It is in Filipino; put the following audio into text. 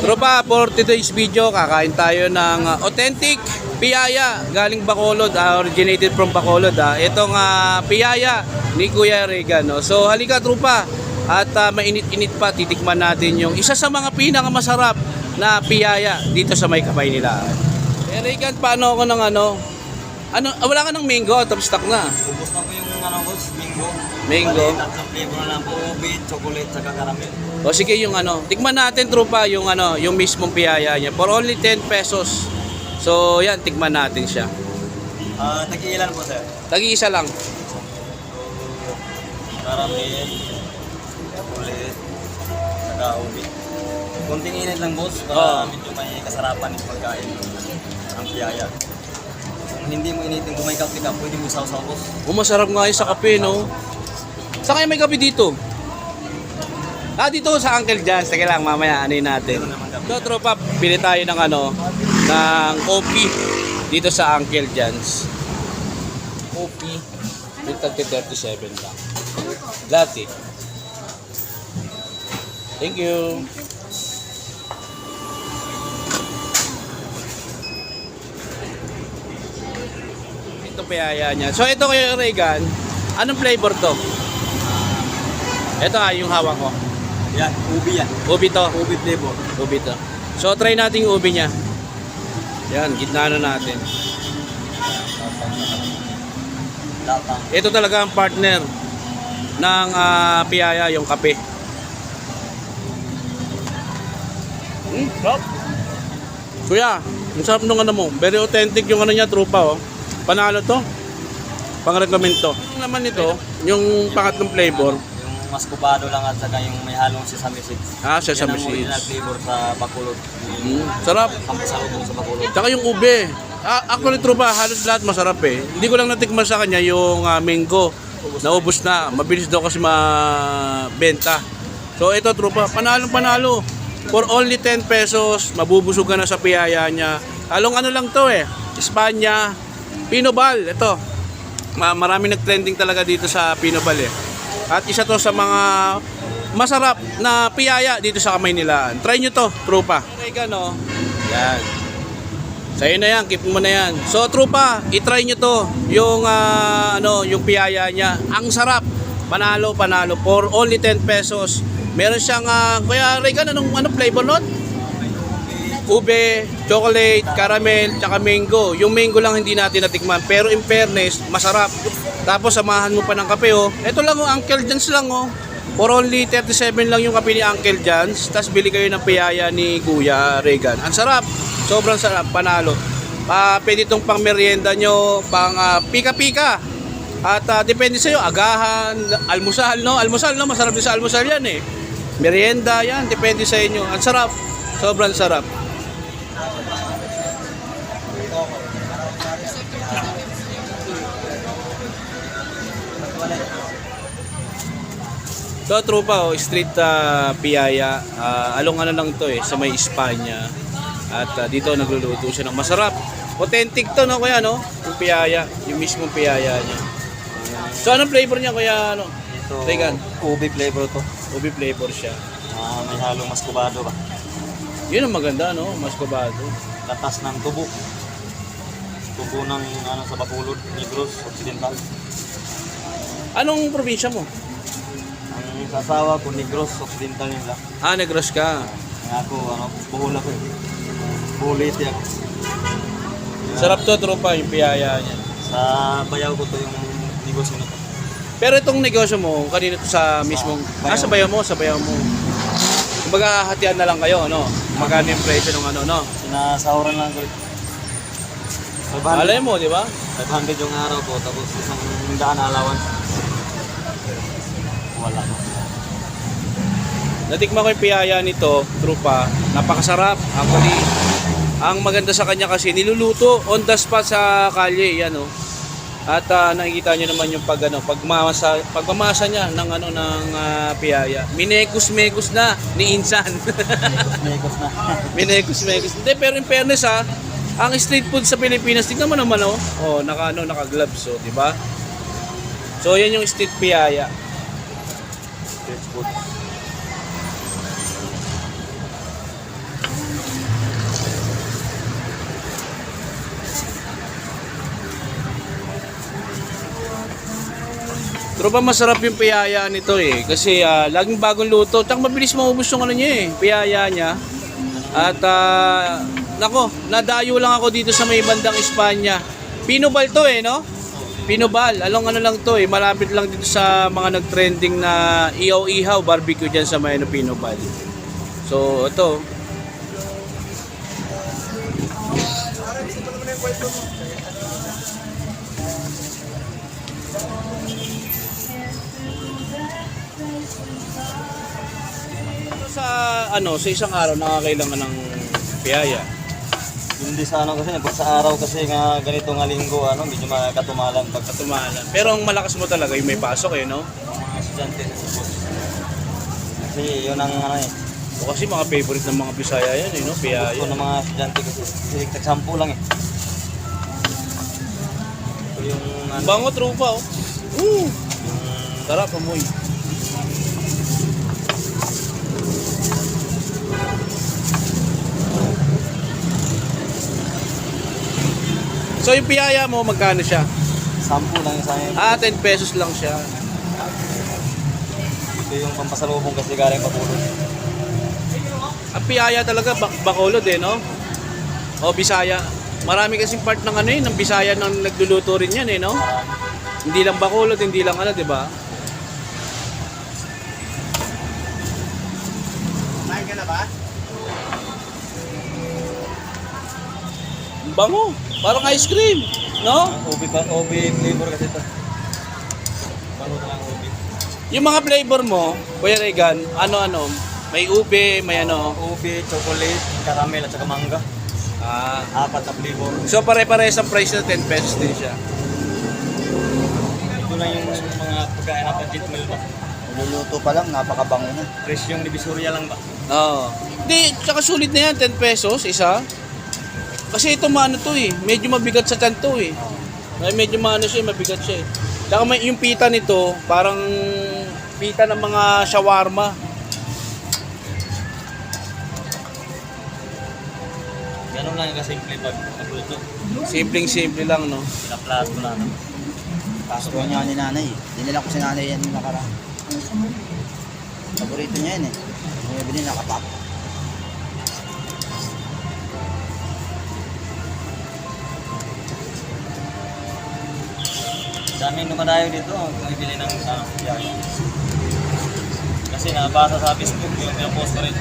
Tropa, for today's video, kakain tayo ng uh, authentic piyaya galing Bacolod, ah, originated from Bacolod. ah. Itong ah, piyaya ni Kuya Regan. No? So halika tropa, at ah, mainit-init pa, titikman natin yung isa sa mga pinakamasarap na piyaya dito sa may kamay nila. Eh Regan, paano ako ng ano? Ano, wala ka ng mango, of stock na. Ubus na po yung ano ko, mango. Mango. Bali, tatlong flavor na lang po, ube, chocolate, saka caramel. O sige yung ano, tikman natin trupa yung ano, yung mismong piyaya niya for only 10 pesos. So yan, tikman natin siya. Ah, tag-iilan po sir. Tagi-isa lang. Caramel, chocolate, saka ube. Kunting init lang boss, para Oo. medyo may kasarapan yung pagkain. Ang piyaya. Hindi mo initin, kung may kape ka, pwede mo sausaw boss. Oh, masarap nga yun sa kape, no? Saan kayo may kape dito? Ah, dito sa Uncle John's. Teka lang, mamaya ano natin. Naman kape. So, tropa, pili tayo ng ano, ng coffee dito sa Uncle John's. Coffee. Yung tagti 37 lang. Latte. Thank you. Ito piyaya niya. So, ito kayo, Regan. Anong flavor to? Ito ah, yung hawak ko. Yan, ube yan. Ubi to. Ube flavor. Ubi to. So, try natin yung ubi niya. Yan, gitna na natin. Ito talaga ang partner ng ah, piyaya, yung kape. Hmm, sarap. Kuya, ang sarap nung ano mo. Very authentic yung ano niya, trupa oh. Panalo to. Pang-recommend to. Yung naman ito, yung pangatlong flavor. Yung mascobado lang at saka yung may halong sesame seeds. Ah, sesame Yan ang original seeds. flavor sa Bacolod. Hmm, sarap. Kampasalubong sa Bacolod. Tsaka yung ube. Ah, actually, trupa, halos lahat masarap eh. Hindi ko lang natikman sa kanya yung ah, mango. Naubos na. Mabilis daw kasi mabenta. So, ito, trupa, panalong panalo. For only 10 pesos, mabubusog ka na sa piyaya niya. Halong ano lang to eh. Espanya, Pinobal. Ito. Ma marami nag-trending talaga dito sa Pinobal eh. At isa to sa mga masarap na piyaya dito sa kamay nila. Try nyo to, trupa. Okay, no? Yan. Sa'yo na yan, keep mo na yan. So, trupa, itry nyo to. Yung, ah, ano, yung piyaya niya. Ang sarap. Panalo, panalo. For only 10 pesos. Meron siyang, uh, kuya Regan, anong, anong flavor nun? Ube, chocolate, caramel, tsaka mango. Yung mango lang hindi natin natikman. Pero in fairness, masarap. Tapos samahan mo pa ng kape, oh. Ito lang, oh, Uncle John's lang, oh. For only 37 lang yung kape ni Uncle John's. Tapos bili kayo ng piyaya ni Kuya Regan. Ang sarap. Sobrang sarap. Panalo. Ah, pwede itong pang merienda nyo, pang ah, pika-pika. At ah, depende sa'yo, agahan, almusal, no? Almusal, no? Masarap din sa almusal yan, eh. Merienda, yan. Depende sa inyo. Ang sarap. Sobrang sarap. So, tropa, oh, street ah, piyaya. Ah, along ano lang to eh, sa may Espanya. At ah, dito nagluluto siya ng masarap. Authentic to, no, kuya, no? Yung piyaya, yung mismong piyaya niya. So, anong flavor niya, kuya, ano? Ito, Regan. ube flavor to. Ubi flavor siya. Ah, may halong mascobado ba? Yun ang maganda, no? Mascobado. Latas ng tubo. Tubo ng ano sa Bacolod, Negros, Occidental. Anong probinsya mo? Ang kasawa ko, Negros, Occidental lang. Ah, Negros ka. Ang ako, ano, buhol ako. eh. Buholiti ako. Sarap to, tropa, yung piyaya niya. Sa bayaw ko to yung negosyo nito. Pero itong negosyo mo, kanina to sa mismong... Ah, sa bayaw mo, sa bayaw mo. Kumbaga, hatian na lang kayo, no? Magkano yung presyo ng ano, no? Sinasahuran lang ko. 500, Alay mo, di ba? 500 yung araw ko, tapos isang daan allowance. Wala ko. Natikman ko yung piyaya nito, trupa. Napakasarap. Actually, ang maganda sa kanya kasi niluluto on the spot sa kalye, yan oh. At ah, nakikita niyo naman yung pag ano, pagmamasa, pagmamasa niya ng ano ng ah, piyaya. Minekos-mekos na ni Insan. Mekos na. Minekos-mekos. Hindi, pero in fairness ha, ang street food sa Pilipinas, tingnan mo naman oh. Oh, naka ano, naka gloves oh, di ba? So yan yung street piyaya. Street food. Tropa masarap yung piyaya nito eh. Kasi ah, laging bagong luto. Tsaka mabilis maubos yung ano niya eh. Piyaya niya. At ah, nako, nadayo lang ako dito sa may bandang Espanya. Pinobal to eh, no? Pinobal. Along ano lang to eh. Malapit lang dito sa mga nag-trending na ihaw-ihaw barbecue dyan sa may ano, Pinobal. So, ito. Sa ano, sa isang araw nakakailangan ng piyaya. Hindi sa ano kasi, pag sa araw kasi nga ganito nga linggo, ano, medyo makatumalan pag Katumalan. Pero ang malakas mo talaga yung may pasok eh, no? mga estudyante sa subos. Kasi yun ang ano eh, O kasi mga favorite ng mga Bisaya yan eh, no? Piyaya. gusto ng mga estudyante kasi kasi tagsampu lang eh. Ito yung ano, Bango trupa oh. Woo! Sarap amoy. So yung piyaya mo, magkano siya? sampu lang yung sa akin. Ah, 10 pesos lang siya. Ito yung pampasalubong kasi galing papulot. Ang piyaya talaga, bak bacolod eh, no? O, Bisaya. Marami kasing part ng ano eh, ng Bisaya nang nagluluto rin yan eh, no? Hindi lang bacolod, hindi lang ano, di ba? Bango. Parang ice cream, no? Ubi pa, ubi flavor kasi ito. Bago na lang ubi. Yung mga flavor mo, Kuya Regan, ano-ano? May ube, may ano. Ubi, chocolate, caramel at saka mangga. Ah. Apat na flavor. So pare-parehas ang price na 10 pesos din siya. Ito lang yung mga pagkain na budget meal ba? Niluluto pa lang, napakabango na. Presyong divisoria lang ba? Oo. Hindi, tsaka sulit na yan, 10 pesos isa. Kasi ito maano to eh, medyo mabigat sa tiyan to eh. Ay, medyo maano siya, mabigat siya eh. Tsaka may, yung pita nito, parang pita ng mga shawarma. Ganun lang yung kasimple pag nagluto. Simpleng-simple lang, no? Pinaplato na. No? Pasok ko niya ni nanay. Dinala ko si nanay yan yung nakaraan. Paborito niya yan eh. May bilhin nakapap. Daming dumadayo dito, bumibili ng uh, biyahe. Kasi nabasa sa Facebook yung pinapost ko rin.